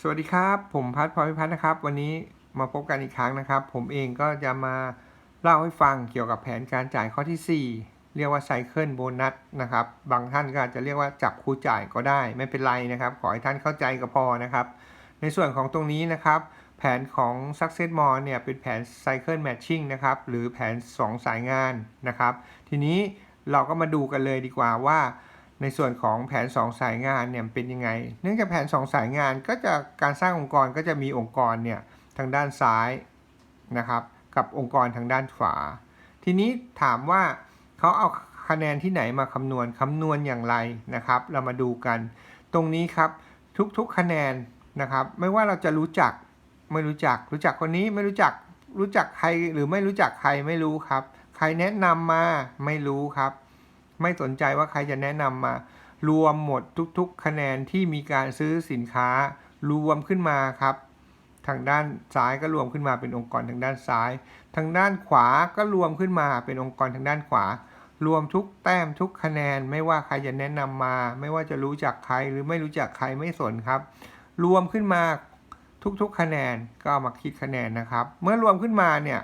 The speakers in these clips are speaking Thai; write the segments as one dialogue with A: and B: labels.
A: สวัสดีครับ ผมพัฒพรพิพัฒน์นะครับ วันนี้มาพบกันอีกครั้งนะครับ ผมเองก็จะมาเล่าให้ฟังเกี่ยวกับแผนการจ่ายข้อที่ 4 เรียกว่าไซเคิลโบนัสนะครับ บางท่านก็อาจจะเรียกว่าจับคู่จ่ายก็ได้ ไม่เป็นไรนะครับ ขอให้ท่านเข้าใจก็พอนะครับ ในส่วนของตรงนี้นะครับ แผนของ Success m o r e เนี่ยเป็นแผน Cycle Matching นะครับ หรือแผน 2 สายงานนะครับ ทีนี้เราก็มาดูกันเลยดีกว่าว่า ในส่วนของแผน 2 สายงานเนี่ยเป็นยังไง เนื่องจากแผน 2 สายงานก็จะการสร้างองค์กรก็จะมีองค์กรเนี่ยทางด้านซ้ายนะครับกับองค์กรทางด้านขวา ทีนี้ถามว่าเขาเอาคะแนนที่ไหนมาคำนวณคำนวณอย่างไรนะครับ เรามาดูกัน ตรงนี้ครับทุกๆคะแนนนะครับ ไม่ว่าเราจะรู้จักไม่รู้จัก รู้จักคนนี้ไม่รู้จักรู้จักใครหรือไม่รู้จักใครไม่รู้ครับ ใครแนะนำมาไม่รู้ครับ ไม่สนใจว่าใครจะแนะนำมา รวมหมดทุกๆ คะแนนที่มีการซื้อสินค้า รวมขึ้นมาครับ ทางด้านซ้ายก็รวมขึ้นมาเป็นองค์กรทางด้านซ้าย ทางด้านขวาก็รวมขึ้นมาเป็นองค์กรทางด้านขวา รวมทุกแต้มทุกคะแนน ไม่ว่าใครจะแนะนำมา ไม่ว่าจะรู้จักใครหรือไม่รู้จักใครไม่สนครับ รวมขึ้นมาทุกๆ คะแนนก็เอามาคิดคะแนนนะครับ เมื่อรวมขึ้นมาเนี่ย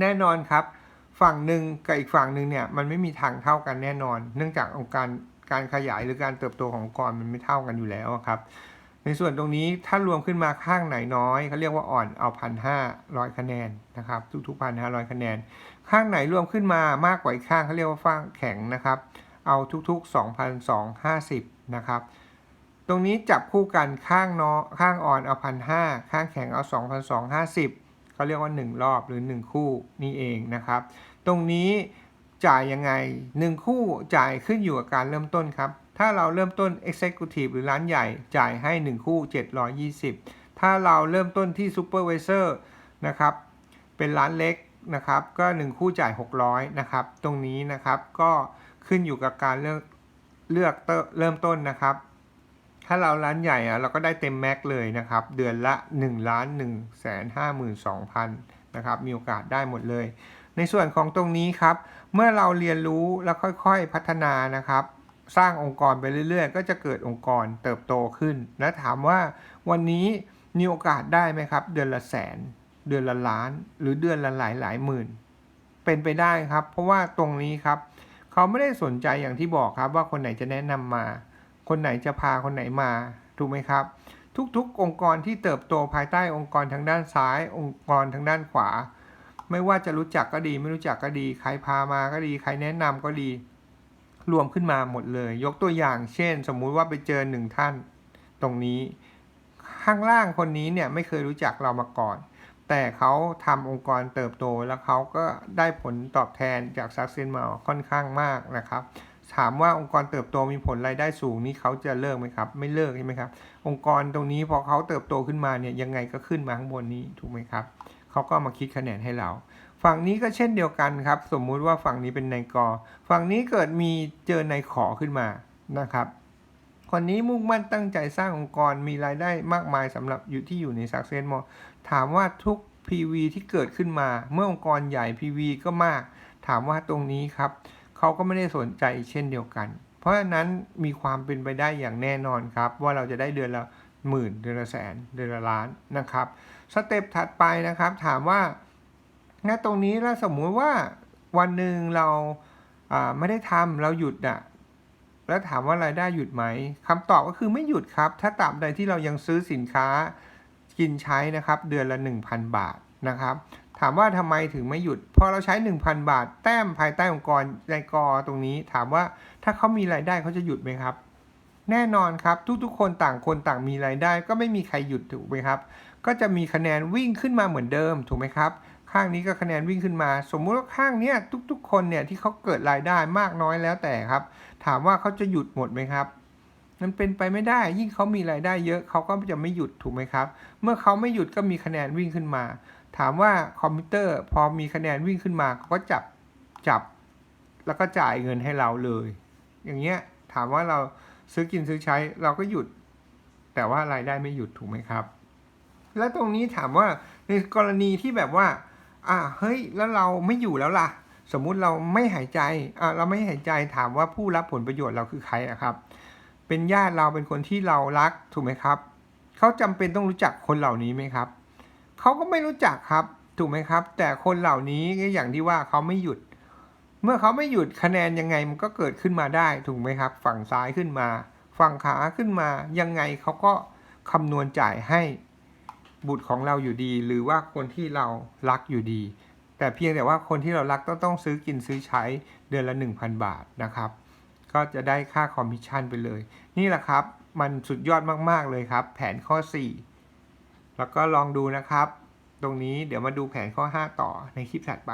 A: แน่นอนครับ ฝั่งหนึ่งกับอีกฝั่งหนึ่งเนี่ยมันไม่มีทางเท่ากันแน่นอน เนื่องจากองค์การการขยายหรือการเติบโตขององค์กรมันไม่เท่ากันอยู่แล้วครับ ในส่วนตรงนี้ถ้ารวมขึ้นมาข้างไหนน้อยเขาเรียกว่าอ่อนเอาพันห้าร้อยคะแนนนะครับทุกๆพันห้าร้อยคะแนน ข้างไหนรวมขึ้นมามากกว่าอีกข้างเขาเรียกว่าฝั่งแข็งนะครับ เอาทุกๆ 2,250 นะครับตรงนี้จับคู่กันข้างนอข้างอ่อนเอาพันห้าข้างแข็งเอา 2,250 เขาเรียกว่า 1 รอบหรือ 1 คู่นี่เองนะครับ ตรงนี้จ่ายยังไง 1 คู่จ่ายขึ้นอยู่กับการเริ่มต้นครับ ถ้าเราเริ่มต้น Executive หรือร้านใหญ่ จ่ายให้ 1 คู่ 720 ถ้าเราเริ่มต้นที่ Supervisor นะครับ เป็นร้านเล็กนะครับ ก็ 1 คู่จ่าย 600 นะครับ ตรงนี้นะครับก็ขึ้นอยู่กับการเลือกเลือกเริ่มต้นนะครับ ถ้าเราร้านใหญ่อะเราก็ได้เต็มแม็กเลยนะครับ เดือนละ1ล้าน1แสน52,000นะครับ มีโอกาสได้หมดเลย ในส่วนของตรงนี้ครับ เมื่อเราเรียนรู้แล้วค่อยๆพัฒนานะครับ สร้างองค์กรไปเรื่อยๆ ก็จะเกิดองค์กรเติบโตขึ้น และถามว่าวันนี้มีโอกาสได้ไหมครับ เดือนละแสน เดือนละล้าน หรือเดือนละหลายหลายหมื่น เป็นไปได้ครับ เพราะว่าตรงนี้ครับ เขาไม่ได้สนใจอย่างที่บอกครับว่าคนไหนจะแนะนำมา คนไหนจะพาคนไหนมาถูกไหมครับ ทุกๆ องค์กรที่เติบโตภายใต้องค์กรทางด้านซ้าย องค์กรทางด้านขวา ไม่ว่าจะรู้จักก็ดี ไม่รู้จักก็ดี ใครพามาก็ดี ใครแนะนำก็ดี รวมขึ้นมาหมดเลย ยกตัวอย่าง เช่น สมมุติว่าไปเจอหนึ่งท่าน ตรงนี้ ข้างล่างคนนี้เนี่ยไม่เคยรู้จักเรามาก่อน แต่เขาทำองค์กรเติบโตแล้วเขาก็ได้ผลตอบแทนจากซักเซนมาค่อนข้างมากนะครับ ถามว่าองค์กรเติบโตมีผลรายได้สูงนี่เขาจะเลิกไหมครับ ไม่เลิกใช่ไหมครับ องค์กรตรงนี้พอเขาเติบโตขึ้นมาเนี่ยยังไงก็ขึ้นมาข้างบนนี้ถูกไหมครับเขาก็มาคิดคะแนนให้เรา ฝั่งนี้ก็เช่นเดียวกันครับ สมมุติว่าฝั่งนี้เป็นนายกอฝั่งนี้เกิดมีเจอนายขอขึ้นมานะครับคนนี้มุ่งมั่นตั้งใจสร้างองค์กรมีรายได้มากมายสำหรับอยู่ที่อยู่ใน Success m o ถามว่าทุก PV ที่เกิดขึ้นมา เมื่อองค์กรใหญ่ PV ก็มาก ถามว่าตรงนี้ครับ เขาก็ไม่ได้สนใจเช่นเดียวกัน เพราะฉะนั้นมีความเป็นไปได้อย่างแน่นอนครับ ว่าเราจะได้เดือนละหมื่นเดือนละแสนเดือนละล้านนะครับสเต็ปถัดไปนะครับถามว่าณตรงนี้ถ้าสมมุติว่าวันหนึ่งเราไม่ได้ทำเราหยุดอะแล้วถามว่ารายได้หยุดไหมคำตอบก็คือไม่หยุดครับ ถ้าตราบใดที่เรายังซื้อสินค้ากินใช้นะครับ เดือนละ 1,000 บาทนะครับ ถามว่าทำไมถึงไม่หยุด พอเราใช้ 1,000 บาท แต้มภายใต้องค์กรในกอตรงนี้ ถามว่าถ้าเขามีรายได้เขาจะหยุดไหมครับ แน่นอนครับทุกๆ คนต่างคนต่างมีรายได้ ก็ไม่มีใครหยุดถูกไหมครับ ก็จะมีคะแนนวิ่งขึ้นมาเหมือนเดิมถูกไหมครับ ข้างนี้ก็คะแนนวิ่งขึ้นมา สมมุติว่าข้างเนี้ยทุก ๆ คนเนี่ยที่เขาเกิดรายได้มากน้อยแล้วแต่ครับ ถามว่าเขาจะหยุดหมดไหมครับมันเป็นไปไม่ได้ ยิ่งเขามีรายได้เยอะเขาก็จะไม่หยุดถูกไหมครับ เมื่อเขาไม่หยุดก็มีคะแนนวิ่งขึ้นมาถามว่าคอมพิวเตอร์พอมีคะแนนวิ่งขึ้นมาเขาก็จับจับ แล้วก็จ่ายเงินให้เราเลย อย่างเงี้ยถามว่าเราซื้อกินซื้อใช้เราก็หยุด แต่ว่ารายได้ไม่หยุดถูกไหมครับ แล้วตรงนี้ถามว่าในกรณีที่แบบว่า อ่าเฮ้ยแล้วเราไม่อยู่แล้วล่ะ สมมุติเราไม่หายใจอ่าเราไม่หายใจถามว่าผู้รับผลประโยชน์เราคือใครอะครับ เป็นญาติเราเป็นคนที่เรารักถูกไหมครับเขาจำเป็นต้องรู้จักคนเหล่านี้ไหมครับ เขาก็ไม่รู้จักครับ ถูกไหมครับ แต่คนเหล่านี้ก็อย่างที่ว่าเขาไม่หยุด เมื่อเขาไม่หยุดคะแนนยังไงมันก็เกิดขึ้นมาได้ ถูกไหมครับ ฝั่งซ้ายขึ้นมา ฝั่งขาขึ้นมา ยังไงเขาก็คำนวณจ่ายให้บุตรของเราอยู่ดี หรือว่าคนที่เรารักอยู่ดี แต่เพียงแต่ว่าคนที่เรารักต้องต้องซื้อกินซื้อใช้เดือนละ 1,000 บาทนะครับ ก็จะได้ค่าคอมมิชชั่นไปเลย นี่แหละครับ มันสุดยอดมาก ๆ เลยครับ แผนข้อ 4 แล้วก็ลองดูนะครับ ตรงนี้เดี๋ยวมาดูแผนข้อ 5 ต่อในคลิปถัดไป